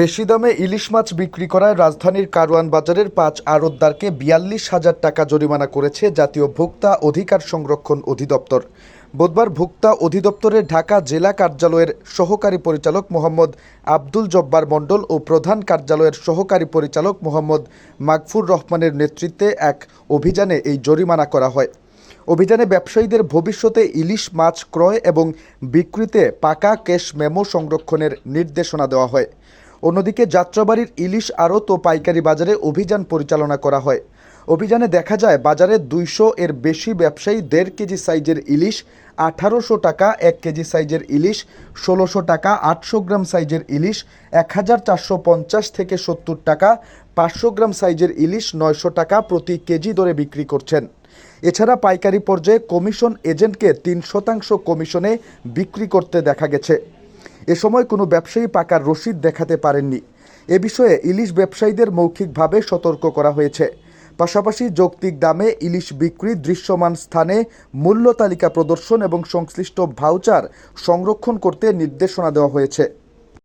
বেশি দামে ইলিশ মাছ বিক্রি করায় রাজধানীর কারওয়ান বাজারের পাঁচ আড়তদারকে বিয়াল্লিশ হাজার টাকা জরিমানা করেছে জাতীয় ভোক্তা অধিকার সংরক্ষণ অধিদপ্তর। বুধবার ভোক্তা অধিদপ্তরের ঢাকা জেলা কার্যালয়ের সহকারী পরিচালক মোহাম্মদ আব্দুল জব্বার মণ্ডল ও প্রধান কার্যালয়ের সহকারী পরিচালক মোহাম্মদ মাগফুর রহমানের নেতৃত্বে এক অভিযানে এই জরিমানা করা হয়। অভিযানে ব্যবসায়ীদের ভবিষ্যতে ইলিশ মাছ ক্রয় এবং বিক্রিতে পাকা ক্যাশ মেমো সংরক্ষণের নির্দেশনা দেওয়া হয়। অন্যদিকে যাত্রাবাড়ির ইলিশ আড়ত ও পাইকারি বাজারে অভিযান পরিচালনা করা হয়। অভিযানে দেখা যায়, বাজারে দুইশো এর বেশি ব্যবসায়ী দেড় কেজি সাইজের ইলিশ, আঠারোশো টাকা এক কেজি সাইজের ইলিশ, ষোলোশো টাকা আটশো গ্রাম সাইজের ইলিশ, এক হাজার চারশো পঞ্চাশ থেকে সত্তর টাকা, পাঁচশো গ্রাম সাইজের ইলিশ, নয়শো টাকা প্রতি কেজি দরে বিক্রি করছেন। এছাড়া পাইকারি পর্যায়ে কমিশন এজেন্টকে তিন শতাংশ কমিশনে বিক্রি করতে দেখা গেছে। এ সময় কোনো ব্যবসায়ী পাকার রসিদ দেখাতে পারেননি। এ বিষয়ে ইলিশ ব্যবসায়ীদের মৌখিকভাবে সতর্ক করা হয়েছে। পাশাপাশি যৌক্তিক দামে ইলিশ বিক্রি, দৃশ্যমান স্থানে মূল্য তালিকা প্রদর্শন এবং সংশ্লিষ্ট ভাউচার সংরক্ষণ করতে নির্দেশনা দেওয়া হয়েছে।